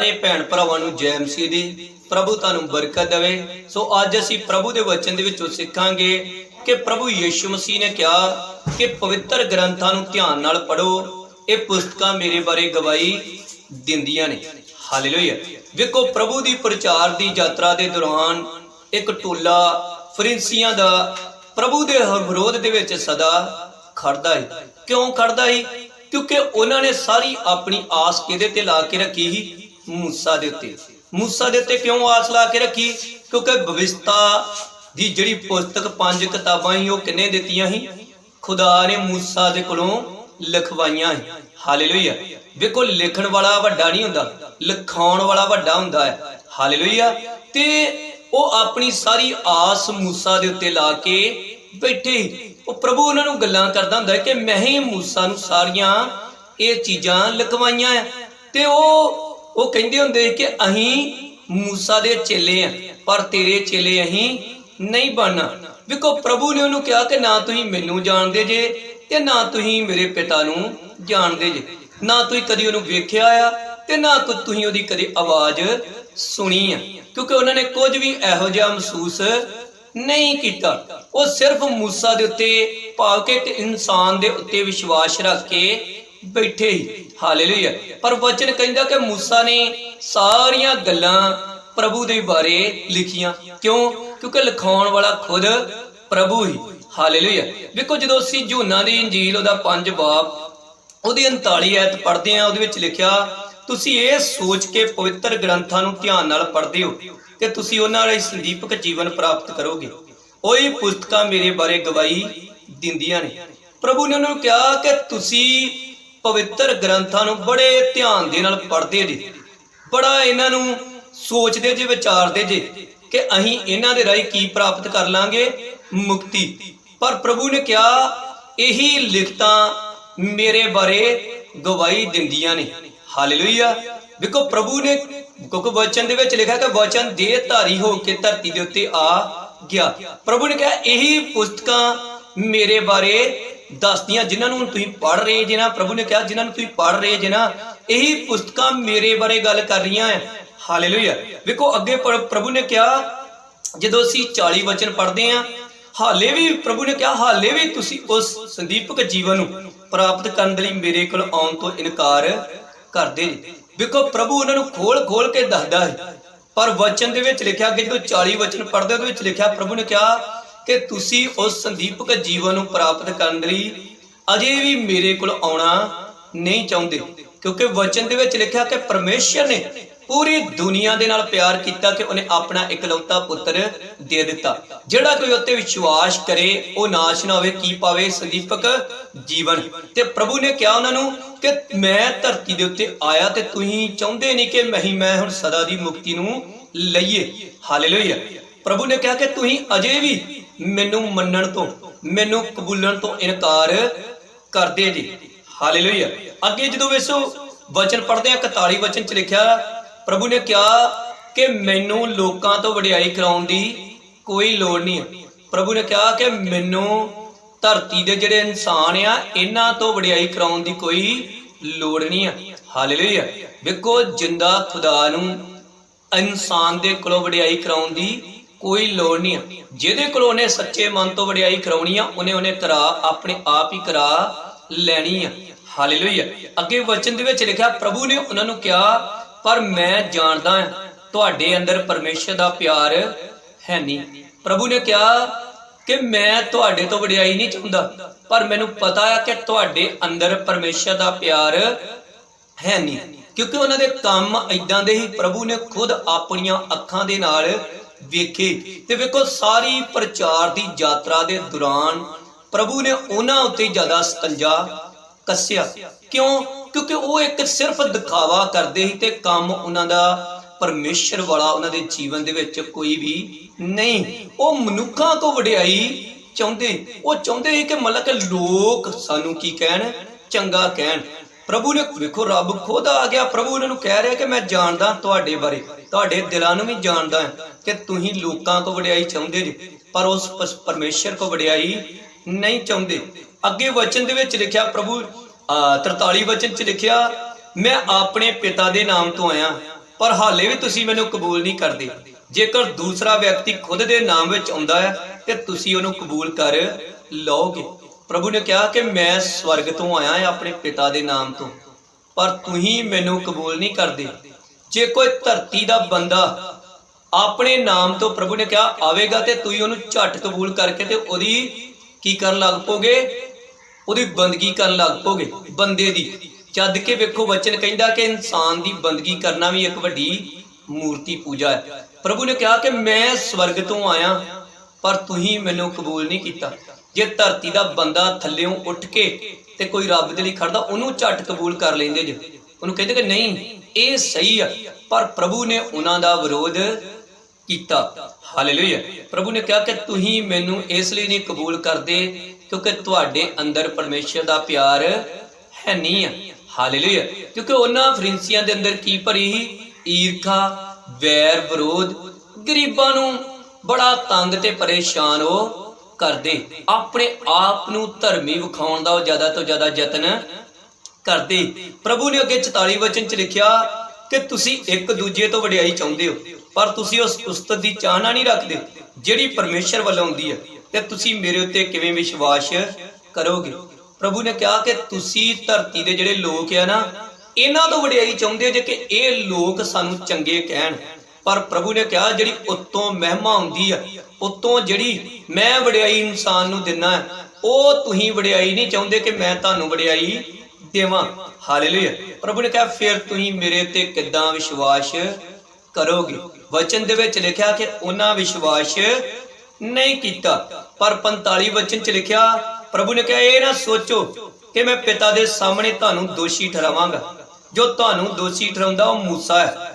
ਸਾਰੇ ਭੈਣ ਭਰਾਵਾਂ ਨੂੰ ਜੈ ਮਸੀਹ ਦੀ, ਪ੍ਰਭੂ ਤੁਹਾਨੂੰ ਬਰਕਤ ਦੇਵੇ। ਸੋ ਅੱਜ ਅਸੀਂ ਪ੍ਰਭੂ ਦੇ ਵਚਨ ਦੇ ਵਿੱਚੋਂ ਸਿੱਖਾਂਗੇ ਕਿ ਪ੍ਰਭੂ ਯੀਸ਼ੂ ਮਸੀਹ ਨੇ ਕਿਹਾ ਕਿ ਪਵਿੱਤਰ ਗ੍ਰੰਥਾਂ ਨੂੰ ਧਿਆਨ ਨਾਲ ਪੜੋ ਇਹ ਪੁਸਤਕਾਂ ਮੇਰੇ ਬਾਰੇ ਗਵਾਹੀ ਦਿੰਦੀਆਂ ਨੇ। ਹਾਲੇਲੂਇਆ। ਵੇਖੋ, ਪ੍ਰਭੂ ਦੀ ਪ੍ਰਚਾਰ ਦੀ ਯਾਤਰਾ ਦੇ ਦੌਰਾਨ ਇੱਕ ਟੋਲਾ ਫਰਿੰਸੀਆਂ ਦਾ ਪ੍ਰਭੂ ਦੇ ਵਿਰੋਧ ਦੇ ਵਿੱਚ ਸਦਾ ਖੜਦਾ ਹੈ ਕਿਉਂ ਖੜਦਾ ਹੈ ਕਿਉਂਕਿ ਉਹਨਾਂ ਨੇ ਸਾਰੀ ਆਪਣੀ ਆਸ ਕਿਹਦੇ ਤੇ ਲਾ ਕੇ ਰੱਖੀ ਸੀ? ਮੂਸਾ ਦੇ ਉੱਤੇ। ਮੂਸਾ ਦੇ ਉੱਤੇ ਕਿਉਂ ਆਸ ਲਾ ਕੇ ਰੱਖੀ? ਕਿਉਂਕਿ ਭਵਿਸ਼ਤਾ ਦੀ ਜਿਹੜੀ ਪੁਸਤਕ ਪੰਜ ਕਿਤਾਬਾਂ ਸੀ ਉਹ ਕਿੰਨੇ ਦਿੱਤੀਆਂ ਸੀ? ਖੁਦਾ ਨੇ ਮੂਸਾ ਦੇ ਕੋਲੋਂ ਲਿਖਵਾਈਆਂ ਸੀ। ਹਾਲੇਲੂਇਆ। ਵੇਖੋ, ਲਿਖਣ ਵਾਲਾ ਵੱਡਾ ਨਹੀਂ ਹੁੰਦਾ, ਲਿਖਾਉਣ ਵਾਲਾ ਵੱਡਾ ਹੁੰਦਾ ਹੈ। ਹਾਲੇਲੂਇਆ। ਤੇ ਉਹ ਆਪਣੀ ਸਾਰੀ ਆਸ ਮੂਸਾ ਦੇ ਉੱਤੇ ਲਾ ਕੇ ਬੈਠੇ ਸੀ। ਉਹ ਪ੍ਰਭੂ ਉਹਨਾਂ ਨੂੰ ਗੱਲਾਂ ਕਰਦਾ ਹੁੰਦਾ ਕਿ ਮੈਂ ਹੀ ਮੂਸਾ ਨੂੰ ਸਾਰੀਆਂ ਇਹ ਚੀਜ਼ਾਂ ਲਿਖਵਾਈਆਂ ਆ ਤੇ ਉਹ ਉਹ ਕਹਿੰਦੇ ਹੁੰਦੇ ਕਿ ਅਸੀਂ ਮੂਸਾ ਦੇ ਚੇਲੇ ਆ, ਪਰ ਤੇਰੇ ਚੇਲੇ ਅਸੀਂ ਨਹੀਂ ਬਣਨਾ। ਵੇਖੋ, ਪ੍ਰਭੂ ਨੇ ਉਹਨੂੰ ਕਿਹਾ ਕਿ ਨਾ ਤੁਸੀਂ ਮੈਨੂੰ ਜਾਣਦੇ ਜੇ ਤੇ ਨਾ ਤੁਸੀਂ ਮੇਰੇ ਪਿਤਾ ਨੂੰ ਜਾਣਦੇ ਜੇ। ਨਾ ਤੁਸੀਂ ਕਦੀ ਉਹਨੂੰ ਵੇਖਿਆ ਆ ਤੇ ਨਾ ਤੁਸੀਂ ਉਹਦੀ ਕਦੀ ਆਵਾਜ਼ ਸੁਣੀ ਆ। ਕਿਉਂਕਿ ਉਹਨਾਂ ਨੇ ਕੁਝ ਵੀ ਇਹੋ ਜਿਹਾ ਮਹਿਸੂਸ ਨਹੀਂ ਕੀਤਾ। ਉਹ ਸਿਰਫ ਮੂਸਾ ਦੇ ਉੱਤੇ ਭਾਵ ਕਿ ਇੱਕ ਇਨਸਾਨ ਦੇ ਉੱਤੇ ਵਿਸ਼ਵਾਸ ਰੱਖ ਕੇ ਬੈਠੇ ਹੀ। ਹਾਲੇਲੂਇਆ। ਪਰ ਵਚਨ ਕਹਿੰਦਾ ਕਿ ਮੂਸਾ ਨੇ ਸਾਰੀਆਂ ਗੱਲਾਂ ਪ੍ਰਭੂ ਦੇ ਬਾਰੇ ਲਿਖੀਆਂ। ਕਿਉਂ? ਕਿਉਂਕਿ ਲਿਖਾਉਣ ਵਾਲਾ ਖੁਦ ਪ੍ਰਭੂ ਹੀ। ਹਾਲੇਲੂਇਆ। ਵੇਖੋ ਜਦੋਂ ਅਸੀਂ ਯੂਹੰਨਾ ਦੀ ਇੰਜੀਲ, ਉਹਦਾ ਪੰਜ ਬਾਬ, ਉਹਦੀ 39 ਐਤ ਪੜ੍ਹਦੇ ਆ ਉਹਦੇ ਵਿੱਚ ਲਿਖਿਆ, ਤੁਸੀਂ ਇਹ ਸੋਚ ਕੇ ਪਵਿੱਤਰ ਗ੍ਰੰਥਾਂ ਨੂੰ ਧਿਆਨ ਨਾਲ ਪੜ੍ਹਦੇ ਹੋ ਕਿ ਤੁਸੀਂ ਉਹਨਾਂ ਲਈ ਸੰਦੀਪਕ ਜੀਵਨ ਪ੍ਰਾਪਤ ਕਰੋਗੇ। ਉਹੀ ਪੁਸਤਕਾਂ ਮੇਰੇ ਬਾਰੇ ਗਵਾਹੀ ਦਿੰਦੀਆਂ ਨੇ। ਪ੍ਰਭੂ ਨੇ ਉਹਨਾਂ ਨੂੰ ਕਿਹਾ ਕਿ ਤੁਸੀਂ ਪਵਿੱਤਰ ਗ੍ਰੰਥਾਂ ਨੂੰ ਬੜੇ ਧਿਆਨ ਦੇ ਨਾਲ ਪੜ੍ਹਦੇ ਜੇ। ਬੜਾ ਇਹਨਾਂ ਨੂੰ ਸੋਚਦੇ ਜੇ, ਵਿਚਾਰਦੇ ਜੇ ਕਿ ਅਸੀਂ ਇਹਨਾਂ ਦੇ ਰਾਹੀਂ ਕੀ ਪ੍ਰਾਪਤ ਕਰ ਲਾਂਗੇ? ਮੁਕਤੀ। ਪਰ ਪ੍ਰਭੂ ਨੇ ਕਿਹਾ, ਇਹੀ ਲਿਖਤਾਂ ਮੇਰੇ ਬਾਰੇ ਗਵਾਹੀ ਦਿੰਦੀਆਂ ਨੇ। ਹਾਲੇਲੂਇਆ। ਵੇਖੋ, ਪ੍ਰਭੂ ਨੇ ਕਿਉਂਕਿ ਵਚਨ ਦੇ ਵਿੱਚ ਲਿਖਿਆ ਕਿ ਵਚਨ ਦੇ ਧਾਰੀ ਹੋ ਕੇ ਧਰਤੀ ਦੇ ਉੱਤੇ ਆ ਗਿਆ। ਪ੍ਰਭੂ ਨੇ ਕਿਹਾ, ਇਹੀ ਪੁਸਤਕਾਂ ਮੇਰੇ ਬਾਰੇ ਦੱਸਦੀਆਂ ਜਿਨ੍ਹਾਂ ਨੂੰ ਤੁਸੀਂ ਪੜ੍ਹ ਰਹੇ ਜੇ ਨਾ, ਪ੍ਰਭੂ ਨੇ ਕਿਹਾ ਜਿਨ੍ਹਾਂ ਨੂੰ ਤੁਸੀਂ ਪੜ੍ਹ ਰਹੇ ਜੇ ਨਾ, ਇਹੀ ਪੁਸਤਕਾਂ ਮੇਰੇ ਬਾਰੇ ਗੱਲ ਕਰ ਰਹੀਆਂ ਹੈ ਹਾਲੇਲੂਇਆ। ਵੇਖੋ, ਅੱਗੇ ਪ੍ਰ- ਪ੍ਰਭੂ ਨੇ ਕਿਹਾ, ਜਦੋਂ ਅਸੀਂ 40 ਵਚਨ ਪੜ੍ਹਦੇ ਹਾਂ ਹਾਲੇ ਵੀ ਪ੍ਰਭੂ ਨੇ ਕਿਹਾ, ਹਾਲੇ ਵੀ ਤੁਸੀਂ ਉਸ ਸੰਦੀਪਕ ਜੀਵਨ ਨੂੰ ਪ੍ਰਾਪਤ ਕਰਨ ਦੇ ਲਈ ਮੇਰੇ ਕੋਲ ਆਉਣ ਤੋਂ ਇਨਕਾਰ ਕਰਦੇ ਜੀ। ਵੇਖੋ, ਪ੍ਰਭੂ ਉਹਨਾਂ ਨੂੰ ਖੋਲ ਖੋਲ ਕੇ ਦੱਸਦਾ ਹੈ ਪਰ ਵਚਨ ਦੇ ਵਿੱਚ ਲਿਖਿਆ ਕਿ ਜਦੋਂ 40 ਵਚਨ ਪੜ੍ਹਦੇ ਉਹਦੇ ਵਿੱਚ ਲਿਖਿਆ, ਪ੍ਰਭੂ ਨੇ ਕਿਹਾ ਕਿ ਤੁਸੀਂ ਉਸ ਸੰਦੀਪਕ ਜੀਵਨ ਨੂੰ ਪ੍ਰਾਪਤ ਕਰਨ ਲਈ ਅਜੇ ਵੀ ਮੇਰੇ ਕੋਲ ਆਉਣਾ ਨਹੀਂ ਚਾਹੁੰਦੇ। ਕਿਉਂਕਿ ਵਚਨ ਦੇ ਵਿੱਚ ਲਿਖਿਆ ਕਿ ਪਰਮੇਸ਼ਰ ਨੇ ਪੂਰੀ ਦੁਨੀਆ ਦੇ ਨਾਲ ਪਿਆਰ ਕੀਤਾ ਕਿ ਉਹਨੇ ਆਪਣਾ ਇਕਲੌਤਾ ਪੁੱਤਰ ਦੇ ਦਿੱਤਾ। ਜਿਹੜਾ ਕੋਈ ਉੱਤੇ ਵਿਸ਼ਵਾਸ ਕਰੇ, ਉਹ ਨਾਸ਼ ਨਾ ਹੋਵੇ, ਕੀ ਪਾਵੇ ਸੰਦੀਪਕ ਜੀਵਨ। ਤੇ ਪ੍ਰਭੂ ਨੇ ਕਿਹਾ ਉਹਨਾਂ ਨੂੰ ਕਿ ਮੈਂ ਧਰਤੀ ਦੇ ਉੱਤੇ ਆਇਆ ਤੇ ਤੁਸੀਂ ਚਾਹੁੰਦੇ ਨਹੀਂ ਕਿ ਮੈਂ ਮੈਂ ਹੁਣ ਸਦਾ ਦੀ ਮੁਕਤੀ ਨੂੰ ਲਈਏ। ਹਾਲੇਲੂਇਆ। ਪ੍ਰਭੂ ਨੇ ਕਿਹਾ ਕਿ ਤੁਸੀਂ ਅਜੇ ਵੀ ਮੈਨੂੰ ਮੰਨਣ ਤੋਂ, ਮੈਨੂੰ ਕਬੂਲਣ ਤੋਂ ਇਨਕਾਰ ਕਰਦੇ ਜੀ। ਹਾਲੇਲੂਇਆ ਅੱਗੇ ਜਦੋਂ ਵੇਸੋ ਵਚਨ ਪੜ੍ਹਦੇ ਆ 41 ਵਚਨ ਚ ਲਿਖਿਆ, ਪ੍ਰਭੂ ਨੇ ਕਿਹਾ ਕਿ ਮੈਨੂੰ ਲੋਕਾਂ ਤੋਂ ਵਡਿਆਈ ਕਰਾਉਣ ਦੀ ਕੋਈ ਲੋੜ ਨਹੀਂ ਪ੍ਰਭੂ ਨੇ ਕਿਹਾ ਕਿ ਮੈਨੂੰ ਧਰਤੀ ਦੇ ਜਿਹੜੇ ਇਨਸਾਨ ਆ, ਇਹਨਾਂ ਤੋਂ ਵਡਿਆਈ ਕਰਾਉਣ ਦੀ ਕੋਈ ਲੋੜ ਨਹੀਂ ਹੈ। ਹਾਲੇਲੂਇਆ ਵੇਖੋ, ਜਿੰਦਾ ਖੁਦਾ ਨੂੰ ਇਨਸਾਨ ਦੇ ਕੋਲੋਂ ਵਡਿਆਈ ਕਰਾਉਣ ਦੀ ਕੋਈ ਲੋੜ ਨਹੀਂ ਹੈ ਜਿਹਦੇ ਕੋਲੋਂ ਉਹਨੇ ਸੱਚੇ ਮਨ ਤੋਂ ਵਡਿਆਈ ਕਰਾਉਣੀ ਆ, ਉਹਨੇ ਉਹਨੇ ਕਰਾ ਆਪਣੇ ਆਪ ਹੀ ਕਰਾ ਲੈਣੀ ਆ। ਹਾਲੇਲੂਇਆ। ਅੱਗੇ ਵਚਨ ਦੇ ਵਿੱਚ ਲਿਖਿਆ, ਪ੍ਰਭੂ ਨੇ ਉਹਨਾਂ ਨੂੰ ਕਿਹਾ, ਪਰ ਮੈਂ ਜਾਣਦਾ ਹਾਂ, ਤੁਹਾਡੇ ਅੰਦਰ ਪਰਮੇਸ਼ਰ ਦਾ ਪਿਆਰ ਹੈ ਨਹੀਂ। ਪ੍ਰਭੂ ਨੇ ਕਿਹਾ ਕਿ ਮੈਂ ਤੁਹਾਡੇ ਤੋਂ ਵਡਿਆਈ ਨਹੀਂ ਚਾਹੁੰਦਾ, ਪਰ ਮੈਨੂੰ ਪਤਾ ਹੈ ਕਿ ਤੁਹਾਡੇ ਅੰਦਰ ਪਰਮੇਸ਼ਰ ਦਾ ਪਿਆਰ ਹੈ ਨਹੀਂ। ਕਿਉਂਕਿ ਉਹਨਾਂ ਦੇ ਕੰਮ ਇਦਾਂ ਦੇ ਹੀ, ਪ੍ਰਭੂ ਨੇ ਖੁਦ ਆਪਣੀਆਂ ਅੱਖਾਂ ਦੇ ਨਾਲ ਵੇਖੇ ਤੇ ਵੇਖੋ ਸਾਰੀ ਪ੍ਰਚਾਰ ਦੀ ਯਾਤਰਾ ਦੇ ਦੌਰਾਨ ਪ੍ਰਭੂ ਨੇ ਉਹਨਾਂ ਉੱਤੇ ਜ਼ਿਆਦਾ ਸਤੰਜਾ ਕੱਸਿਆ। ਕਿਉਂ? ਕਿਉਂਕਿ ਉਹ ਇੱਕ ਸਿਰਫ ਦਿਖਾਵਾ ਕਰਦੇ ਸੀ ਤੇ ਕੰਮ ਉਹਨਾਂ ਦਾ ਪਰਮੇਸ਼ਰ ਵਾਲਾ ਉਹਨਾਂ ਦੇ ਜੀਵਨ ਦੇ ਵਿੱਚ ਕੋਈ ਵੀ ਨਹੀਂ। ਉਹ ਮਨੁੱਖਾਂ ਤੋਂ ਵਡਿਆਈ ਚਾਹੁੰਦੇ। ਉਹ ਚਾਹੁੰਦੇ ਸੀ ਕਿ ਮਤਲਬ ਕਿ ਲੋਕ ਸਾਨੂੰ ਕੀ ਕਹਿਣ? ਚੰਗਾ ਕਹਿਣ। ਪ੍ਰਭੂ ਨੇ ਵੇਖੋ ਰੱਬ ਖੁਦ ਆ ਗਿਆ, ਪ੍ਰਭੂ ਉਹਨਾਂ ਨੂੰ ਕਹਿ ਰਿਹਾ ਕਿ ਮੈਂ ਜਾਣਦਾ ਤੁਹਾਡੇ ਬਾਰੇ, ਤੁਹਾਡੇ ਦਿਲਾਂ ਨੂੰ ਵੀ ਜਾਣਦਾ ਕਿ ਤੁਸੀਂ ਲੋਕਾਂ ਤੋਂ ਵਡਿਆਈ ਚਾਹੁੰਦੇ ਜੀ, ਪਰ ਉਸ ਪਰਮੇਸ਼ਰ ਕੋ ਵਡਿਆਈ ਨਹੀਂ ਚਾਹੁੰਦੇ। ਅੱਗੇ ਵਚਨ ਦੇ ਵਿੱਚ ਲਿਖਿਆ, ਪ੍ਰਭੂ, ਅਹ 43 ਵਚਨ ਚ ਲਿਖਿਆ, ਮੈਂ ਆਪਣੇ ਪਿਤਾ ਦੇ ਨਾਮ ਤੋਂ ਆਇਆ, ਪਰ ਹਾਲੇ ਵੀ ਤੁਸੀਂ ਮੈਨੂੰ ਕਬੂਲ ਨਹੀਂ ਕਰਦੇ। ਜੇਕਰ ਦੂਸਰਾ ਵਿਅਕਤੀ ਖੁਦ ਦੇ ਨਾਮ ਵਿੱਚ ਆਉਂਦਾ ਹੈ, ਤੇ ਤੁਸੀਂ ਉਹਨੂੰ ਕਬੂਲ ਕਰ ਲਓਗੇ। ਪ੍ਰਭੂ ਨੇ ਕਿਹਾ ਕਿ ਮੈਂ ਸਵਰਗ ਤੋਂ ਆਇਆ ਹਾਂ ਆਪਣੇ ਪਿਤਾ ਦੇ ਨਾਮ ਤੋਂ, ਪਰ ਤੁਸੀਂ ਮੈਨੂੰ ਕਬੂਲ ਨਹੀਂ ਕਰਦੇ। ਜੇ ਕੋਈ ਧਰਤੀ ਦਾ ਬੰਦਾ ਆਪਣੇ ਨਾਮ ਤੋਂ ਪ੍ਰਭੂ ਨੇ ਕਿਹਾ, ਆਵੇਗਾ ਤੇ ਤੁਸੀਂ ਉਹਨੂੰ ਝਟ ਕਬੂਲ ਕਰਕੇ ਤੇ ਉਹਦੀ ਕੀ ਕਰਨ ਲੱਗ ਪੋਗੇ? ਉਹਦੀ ਬੰਦਗੀ ਕਰਨ ਲੱਗ ਪੋਗੇ, ਬੰਦੇ ਦੀ। ਜਦ ਕਿ ਵੇਖੋ ਵਚਨ ਕਹਿੰਦਾ ਕਿ ਇਨਸਾਨ ਦੀ ਬੰਦਗੀ ਕਰਨਾ ਵੀ ਇੱਕ ਵੱਡੀ ਮੂਰਤੀ ਪੂਜਾ ਹੈ। ਪ੍ਰਭੂ ਨੇ ਕਿਹਾ ਕਿ ਮੈਂ ਸਵਰਗ ਤੋਂ ਆਇਆ, ਪਰ ਤੁਸੀਂ ਮੈਨੂੰ ਕਬੂਲ ਨਹੀਂ ਕੀਤਾ। ਜੇ ਧਰਤੀ ਦਾ ਬੰਦਾ ਥੱਲਿਓਂ ਉੱਠ ਕੇ ਤੇ ਕੋਈ ਰੱਬ ਦੇ ਲਈ ਖੜਦਾ, ਉਹਨੂੰ ਝਟ ਕਬੂਲ ਕਰ ਲੈਂਦੇ ਜੇ। ਉਹਨੂੰ ਕਹਿੰਦੇ ਕਿ ਨਹੀਂ, ਇਹ ਸਹੀ ਆ, ਪਰ ਪ੍ਰਭੂ ਨੇ ਉਹਨਾਂ ਦਾ ਵਿਰੋਧ ਕੀਤਾ। ਹਾਲੇਲੂਇਆ ਪ੍ਰਭੂ ਨੇ ਕਿਹਾ ਕਿ ਤੁਸੀਂ ਮੈਨੂੰ ਇਸ ਲਈ ਨਹੀਂ ਕਬੂਲ ਕਰਦੇ, ਕਿਉਂਕਿ ਤੁਹਾਡੇ ਅੰਦਰ ਪਰਮੇਸ਼ਰ ਦਾ ਪਿਆਰ ਹੈ ਨਹੀਂ ਆ। ਹਾਲੇਲੂਇਆ ਕਿਉਂਕਿ ਉਹਨਾਂ ਫਰਿੰਸੀਆਂ ਦੇ ਅੰਦਰ ਕੀ ਭਰੀ ਈਰਖਾ, ਵੈਰ ਵਿਰੋਧ, ਗਰੀਬਾਂ ਨੂੰ ਬੜਾ ਤੰਗ ਤੇ ਪਰੇਸ਼ਾਨ ਉਹ ਕਰਦੇ। ਆਪਣੇ ਆਪ ਨੂੰ ਧਰਮੀ ਵਿਖਾਉਣ ਦਾ ਜ਼ਿਆਦਾ ਤੋਂ ਜ਼ਿਆਦਾ ਯਤਨ ਕਰਦੇ। ਪ੍ਰਭੂ ਨੇ ਅੱਗੇ 44 ਵਚਨ ਚ ਲਿਖਿਆ ਕਿ ਤੁਸੀਂ ਇੱਕ ਦੂਜੇ ਤੋਂ ਵਡਿਆਈ ਚਾਹੁੰਦੇ ਹੋ, ਪਰ ਤੁਸੀਂ ਉਸ ਉਸਤਤ ਦੀ ਚਾਹਨਾ ਨਹੀਂ ਰੱਖਦੇ, ਜਿਹੜੀ ਪਰਮੇਸ਼ਰ ਵੱਲੋਂ ਆਉਂਦੀ ਹੈ। ਤੇ ਤੁਸੀਂ ਮੇਰੇ ਉੱਤੇ ਕਿਵੇਂ ਵਿਸ਼ਵਾਸ ਕਰੋਗੇ? ਪ੍ਰਭੂ ਨੇ ਕਿਹਾ ਕਿ ਤੁਸੀਂ ਧਰਤੀ ਦੇ ਜਿਹੜੇ ਲੋਕ ਆ ਨਾ, ਇਹਨਾਂ ਤੋਂ ਵਡਿਆਈ ਚਾਹੁੰਦੇ ਹੋ ਜੇ ਕਿ ਇਹ ਲੋਕ ਸਾਨੂੰ ਚੰਗੇ ਕਹਿਣ। ਪਰ ਪ੍ਰਭੂ ਨੇ ਕਿਹਾ, ਜਿਹੜੀ ਉਤੋਂ ਮਹਿਮਾ ਹੁੰਦੀ ਆ, ਉੱਤੋਂ ਜਿਹੜੀ ਮੈਂ ਵਡਿਆਈ ਇਨਸਾਨ ਨੂੰ ਦਿੰਨਾ, ਉਹ ਤੁਸੀਂ ਵਡਿਆਈ ਨਹੀਂ ਚਾਹੁੰਦੇ ਕਿ ਮੈਂ ਤੁਹਾਨੂੰ ਵਡਿਆਈ ਦੇਵਾਂ। ਹਾਲੇਲੂਇਆ। ਪ੍ਰਭੂ ਨੇ ਕਿਹਾ, ਫਿਰ ਤੁਸੀਂ ਮੇਰੇ ਤੇ ਕਿੱਦਾਂ ਵਿਸ਼ਵਾਸ ਕਰੋਗੇ? ਵਚਨ ਦੇ ਵਿੱਚ ਲਿਖਿਆ ਕਿ ਉਹਨਾਂ ਵਿਸ਼ਵਾਸ ਨਹੀਂ ਕੀਤਾ, ਪਰ 45 ਵਚਨ ਚ ਲਿਖਿਆ, ਪ੍ਰਭੂ ਨੇ ਕਿਹਾ, ਇਹ ਨਾ ਸੋਚੋ ਕਿ ਮੈਂ ਪਿਤਾ ਦੇ ਸਾਹਮਣੇ ਤੁਹਾਨੂੰ ਦੋਸ਼ੀ ਠਹਿਰਾਵਾਂਗਾ। ਜੋ ਤੁਹਾਨੂੰ ਦੋਸ਼ੀ ਠਹਿਰਾਉਂਦਾ, ਉਹ ਮੂਸਾ ਹੈ।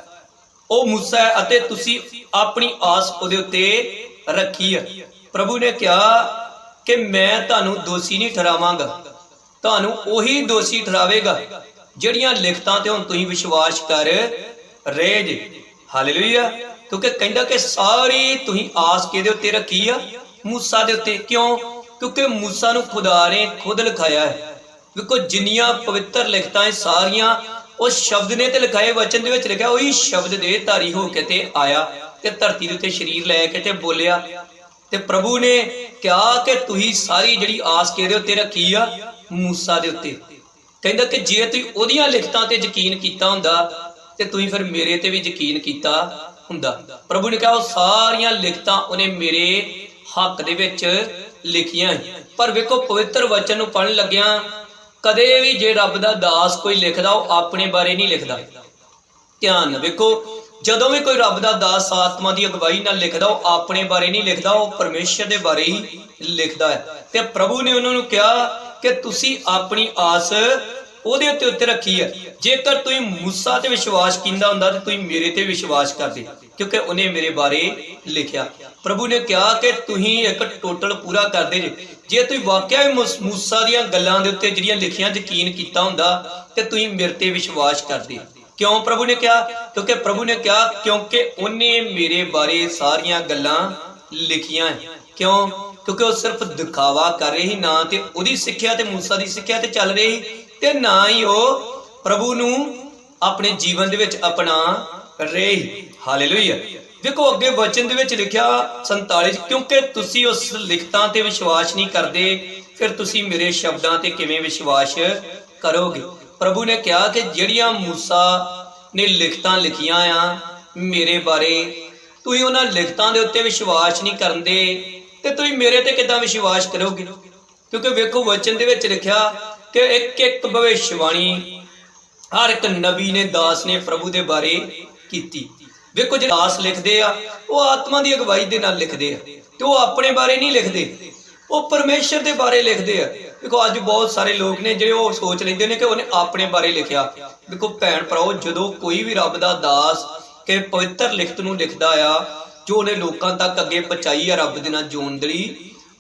ਉਹ ਮੂਸਾ ਹੈ ਅਤੇ ਤੁਸੀਂ ਆਪਣੀ ਆਸ ਉਹਦੇ ਉੱਤੇ ਰੱਖੀ ਹੈ। ਪ੍ਰਭੂ ਨੇ ਕਿਹਾ ਕਿ ਮੈਂ ਤੁਹਾਨੂੰ ਦੋਸ਼ੀ ਨਹੀਂ ਠਹਿਰਾਵਾਂਗਾ। ਤੁਹਾਨੂੰ ਉਹੀ ਦੋਸ਼ੀ ਠਹਿਰਾਵੇਗਾ, ਜਿਹੜੀਆਂ ਲਿਖਤਾਂ ਤੇ ਹੁਣ ਤੁਸੀਂ ਵਿਸ਼ਵਾਸ ਕਰ ਰਹੇ ਜੇ। ਹਾਲੇਲੂਇਆ ਕਿਉਂਕਿ ਕਹਿੰਦਾ ਕਿ ਸਾਰੀ ਤੁਸੀਂ ਆਸ ਕਿਹਦੇ ਉੱਤੇ ਰੱਖੀ ਆ? ਮੂਸਾ ਦੇ ਉੱਤੇ। ਕਿਉਂ? ਕਿਉਂਕਿ ਮੂਸਾ ਨੂੰ ਖੁਦਾ ਨੇ ਖੁਦ ਲਿਖਾਇਆ ਹੈ। ਵੇਖੋ, ਜਿੰਨੀਆਂ ਪਵਿੱਤਰ ਲਿਖਤਾਂ ਇਹ ਸਾਰੀਆਂ ਉਸ ਸ਼ਬਦ ਨੇ ਤੇ ਲਿਖਾਏ ਵਚਨ ਦੇ ਵਿੱਚ ਲਿਖਿਆ, ਉਹੀ ਸ਼ਬਦ ਦੇ ਧਾਰੀ ਹੋ ਕੇ ਤੇ ਆਇਆ ਤੇ ਧਰਤੀ ਦੇ ਉੱਤੇ ਸਰੀਰ ਲੈ ਕੇ ਤੇ ਬੋਲਿਆ। ਤੇ ਪ੍ਰਭੂ ਨੇ ਕਿਹਾ ਕਿ ਤੁਸੀਂ ਸਾਰੀ ਜਿਹੜੀ ਆਸ ਕਿਹਦੇ ਉੱਤੇ ਰੱਖੀ ਆ? ਮੂਸਾ ਦੇ ਉੱਤੇ। ਕਹਿੰਦਾ ਕਿ ਜੇ ਤੁਸੀਂ ਉਹਦੀਆਂ ਲਿਖਤਾਂ ਤੇ ਯਕੀਨ ਕੀਤਾ ਹੁੰਦਾ, ਤੇ ਤੁਸੀਂ ਫਿਰ ਮੇਰੇ ਤੇ ਵੀ ਯਕੀਨ ਕੀਤਾ ਹੁੰਦਾ। ਪ੍ਰਭੂ ਨੇ ਕਿਹਾ, ਉਹ ਸਾਰੀਆਂ ਲਿਖਤਾਂ ਉਹਨੇ ਮੇਰੇ ਹੱਕ ਦੇ ਵਿੱਚ ਲਿਖੀਆਂ ਪਰ ਵੇਖੋ, ਪਵਿੱਤਰ ਵਚਨ ਨੂੰ ਪੜਨ ਲੱਗਿਆਂ ਕਦੇ ਵੀ ਜੇ ਰੱਬ ਦਾ ਦਾਸ ਕੋਈ ਲਿਖਦਾ, ਉਹ ਆਪਣੇ ਬਾਰੇ ਨਹੀਂ ਲਿਖਦਾ। ਧਿਆਨ ਨਾਲ ਵੇਖੋ, ਜਦੋਂ ਵੀ ਕੋਈ ਰੱਬ ਦਾ ਦਾਸ ਆਤਮਾ ਦੀ ਅਗਵਾਈ ਨਾਲ ਲਿਖਦਾ, ਉਹ ਆਪਣੇ ਬਾਰੇ ਨਹੀਂ ਲਿਖਦਾ, ਉਹ ਪਰਮੇਸ਼ਰ ਦੇ ਬਾਰੇ ਹੀ ਲਿਖਦਾ ਹੈ। ਤੇ ਪ੍ਰਭੂ ਨੇ ਉਹਨਾਂ ਨੂੰ ਕਿਹਾ ਕਿ ਤੁਸੀਂ ਆਪਣੀ ਆਸ ਉਹਦੇ ਉੱਤੇ ਉੱਤੇ ਰੱਖੀ ਹੈ। ਜੇਕਰ ਤੁਸੀਂ ਮੂਸਾ ਤੇ ਵਿਸ਼ਵਾਸ ਕੀਤਾ ਹੁੰਦਾ, ਤੇ ਤੁਸੀਂ ਮੇਰੇ ਤੇ ਵਿਸ਼ਵਾਸ ਕਰਦੇ, ਕਿਉਂਕਿ ਉਹਨੇ ਮੇਰੇ ਬਾਰੇ ਲਿਖਿਆ। ਪ੍ਰਭੂ ਨੇ ਕਿਹਾ ਕਿ ਤੁਸੀਂ ਇੱਕ ਟੋਟਲ ਪੂਰਾ ਕਰਦੇ ਜੇ। ਜੇ ਤੁਸੀਂ ਵਾਕਿਆ ਹੀ ਮੂਸਾ ਦੀਆਂ ਗੱਲਾਂ ਦੇ ਉੱਤੇ ਜਿਹੜੀਆਂ ਲਿਖੀਆਂ ਯਕੀਨ ਕੀਤਾ ਹੁੰਦਾ, ਤੇ ਤੁਸੀਂ ਮੇਰੇ ਤੇ ਵਿਸ਼ਵਾਸ ਕਰਦੇ। ਕਿਉਂ ਪ੍ਰਭੂ ਨੇ ਕਿਹਾ? ਕਿਉਂਕਿ ਪ੍ਰਭੂ ਨੇ ਕਿਹਾ, ਕਿਉਂਕਿ ਉਹਨੇ ਮੇਰੇ ਬਾਰੇ ਸਾਰੀਆਂ ਗੱਲਾਂ ਲਿਖੀਆਂ ਕਿਉਂ? ਕਿਉਂਕਿ ਉਹ ਸਿਰਫ ਦਿਖਾਵਾ ਕਰ ਰਹੀ ਨਾ ਤੇ ਉਹਦੀ ਸਿੱਖਿਆ ਤੇ ਮੂਸਾ ਦੀ ਸਿੱਖਿਆ ਤੇ ਚੱਲ ਰਹੀ ਤੇ ਨਾ ਹੀ ਉਹ ਪ੍ਰਭੂ ਨੂੰ ਆਪਣੇ ਜੀਵਨ ਦੇ ਵਿੱਚ ਅਪਣਾ ਰਹੀ। ਹਾਲੇਲੂਇਆ। ਦੇਖੋ, ਅੱਗੇ ਵਚਨ ਦੇ ਵਿੱਚ ਲਿਖਿਆ 47 ਕਿਉਂਕਿ ਤੁਸੀਂ ਉਸ ਲਿਖਤਾਂ ਤੇ ਵਿਸ਼ਵਾਸ ਨਹੀਂ ਕਰਦੇ, ਫਿਰ ਤੁਸੀਂ ਮੇਰੇ ਸ਼ਬਦਾਂ ਤੇ ਕਿਵੇਂ ਵਿਸ਼ਵਾਸ ਕਰੋਗੇ? ਪ੍ਰਭੂ ਨੇ ਕਿਹਾ ਕਿ ਜਿਹੜੀਆਂ ਮੂਸਾ ਨੇ ਲਿਖਤਾਂ ਲਿਖੀਆਂ ਆ ਮੇਰੇ ਬਾਰੇ, ਤੁਸੀਂ ਉਹਨਾਂ ਲਿਖਤਾਂ ਦੇ ਉੱਤੇ ਵਿਸ਼ਵਾਸ ਨਹੀਂ ਕਰਦੇ ਤੇ ਤੁਸੀਂ ਮੇਰੇ ਤੇ ਕਿੱਦਾਂ ਵਿਸ਼ਵਾਸ ਕਰੋਗੇ? ਕਿਉਂਕਿ ਵੇਖੋ, ਵਚਨ ਦੇ ਵਿੱਚ ਲਿਖਿਆ ਕਿ ਇੱਕ ਇੱਕ ਭਵਿਸ਼ਵਾਣੀ ਹਰ ਇੱਕ ਨਬੀ ਨੇ, ਦਾਸ ਨੇ ਪ੍ਰਭੂ ਦੇ ਬਾਰੇ ਕੀਤੀ। ਵੇਖੋ ਜਿਹੜੇ ਦਾਸ ਲਿਖਦੇ ਆ, ਉਹ ਆਤਮਾ ਦੀ ਅਗਵਾਈ ਦੇ ਨਾਲ ਲਿਖਦੇ ਆ ਤੇ ਉਹ ਆਪਣੇ ਬਾਰੇ ਨਹੀਂ ਲਿਖਦੇ। ਉਹ ਪਰਮੇਸ਼ਰ ਦੇ ਬਾਰੇ ਲਿਖਦੇ ਆ। ਦੇਖੋ ਅੱਜ ਬਹੁਤ ਸਾਰੇ ਲੋਕ ਨੇ ਜਿਹੜੇ ਉਹ ਸੋਚ ਲੈਂਦੇ ਨੇ ਕਿ ਉਹਨੇ ਆਪਣੇ ਬਾਰੇ ਲਿਖਿਆ। ਦੇਖੋ ਭੈਣ ਭਰਾਓ, ਜਦੋਂ ਕੋਈ ਵੀ ਰੱਬ ਦਾ ਦਾਸ ਕਿ ਪਵਿੱਤਰ ਲਿਖਤ ਨੂੰ ਲਿਖਦਾ ਆ, ਜੋ ਉਹਨੇ ਲੋਕਾਂ ਤੱਕ ਅੱਗੇ ਪਹੁੰਚਾਈ ਆ ਰੱਬ ਦੇ ਨਾਲ ਜੋਨ ਦੇ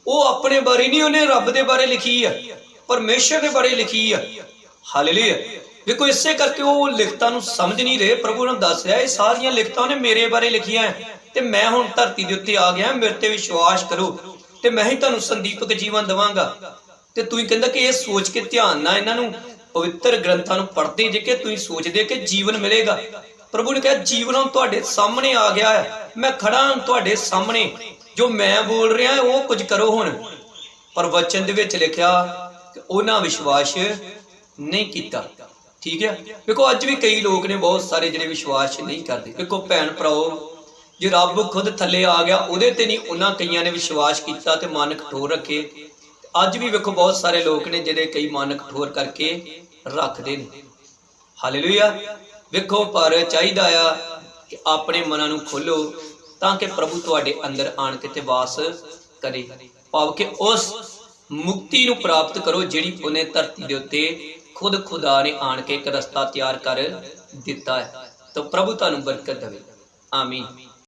ਉਹ ਆਪਣੇ ਬਾਰੇ ਨਹੀਂ, ਉਹਨੇ ਰੱਬ ਦੇ ਬਾਰੇ ਲਿਖੀ ਆ। ਪਰਮੇਸ਼ਰ ਦੇ ਬਾਰੇ ਲਿਖੀ ਆ। ਹਾਲੇਲੂਇਆ। ਦੇਖੋ, ਇਸੇ ਕਰਕੇ ਉਹ ਲਿਖਤਾਂ ਨੂੰ ਸਮਝ ਨਹੀਂ ਰਹੇ। ਪ੍ਰਭੂ ਨੇ ਦੱਸ ਰਿਹਾ, ਇਹ ਸਾਰੀਆਂ ਲਿਖਤਾਂ ਉਹਨੇ ਮੇਰੇ ਬਾਰੇ ਲਿਖੀਆਂ ਤੇ ਮੈਂ ਹੁਣ ਧਰਤੀ ਦੇ ਉੱਤੇ ਆ ਗਿਆ, ਮੇਰੇ ਤੇ ਵਿਸ਼ਵਾਸ ਕਰੋ ਤੇ ਮੈਂ ਹੀ ਤੁਹਾਨੂੰ ਸੰਦੀਪਕ ਜੀਵਨ ਦਵਾਂਗਾ। ਤੇ ਤੁਸੀਂ ਕਹਿੰਦਾ ਕਿ ਇਹ ਸੋਚ ਕੇ ਧਿਆਨ ਨਾਲ ਇਹਨਾਂ ਨੂੰ ਪਵਿੱਤਰ ਗ੍ਰੰਥਾਂ ਨੂੰ ਪੜ੍ਹਦੇ ਜੇ ਕਿ ਤੁਸੀਂ ਸੋਚਦੇ ਕਿ ਜੀਵਨ ਮਿਲੇਗਾ। ਪ੍ਰਭੂ ਨੇ ਕਿਹਾ, ਜੀਵਨ ਤੁਹਾਡੇ ਸਾਹਮਣੇ ਆ ਗਿਆ ਹੈ ਮੈਂ ਖੜਾ ਹਾਂ ਤੁਹਾਡੇ ਸਾਹਮਣੇ। ਜੋ ਮੈਂ ਬੋਲ ਰਿਹਾ ਉਹ ਕੁਝ ਕਰੋ ਹੁਣ। ਪਰ ਵਚਨ ਦੇ ਵਿੱਚ ਲਿਖਿਆ ਕਿ ਉਹਨਾਂ ਵਿਸ਼ਵਾਸ ਨਹੀਂ ਕੀਤਾ। ਠੀਕ ਹੈ? ਵੇਖੋ ਅੱਜ ਵੀ ਕਈ ਲੋਕ ਨੇ ਬਹੁਤ ਸਾਰੇ ਜਿਹੜੇ ਵਿਸ਼ਵਾਸ ਨਹੀਂ ਕਰਦੇ। ਵੇਖੋ ਭੈਣ ਭਰਾਓ ਜੇ ਰੱਬ ਖੁਦ ਥੱਲੇ ਆ ਗਿਆ, ਉਹਦੇ ਤੇ ਨਹੀਂ ਉਹਨਾਂ ਕਈਆਂ ਨੇ ਵਿਸ਼ਵਾਸ ਕੀਤਾ ਤੇ ਮਨ ਕਠੋਰ ਰੱਖੇ। ਅੱਜ ਵੀ ਵੇਖੋ, ਬਹੁਤ ਸਾਰੇ ਲੋਕ ਨੇ ਜਿਹੜੇ ਕਈ ਮਨ ਕਠੋਰ ਕਰਕੇ ਰੱਖਦੇ ਨੇ। ਹਾਲੇਲੂਇਆ। ਵੇਖੋ, ਪਰ ਚਾਹੀਦਾ ਆ ਕਿ ਆਪਣੇ ਮਨਾਂ ਨੂੰ ਖੋਲੋ ਤਾਂ ਕਿ ਪ੍ਰਭੂ ਤੁਹਾਡੇ ਅੰਦਰ ਆਣ ਕੇ ਤੇ ਵਾਸ ਕਰੇ। ਭਾਵ ਕਿ ਉਸ ਮੁਕਤੀ ਨੂੰ ਪ੍ਰਾਪਤ ਕਰੋ ਜਿਹੜੀ ਉਹਨੇ ਧਰਤੀ ਦੇ ਉੱਤੇ ਖੁਦ ਖੁਦਾ ਨੇ ਆਣ ਕੇ ਇੱਕ ਰਸਤਾ ਤਿਆਰ ਕਰ ਦਿੱਤਾ ਹੈ। ਤਾਂ ਪ੍ਰਭੂ ਤੁਹਾਨੂੰ ਬਰਕਤ ਦੇਵੇ। ਆਮੀਨ।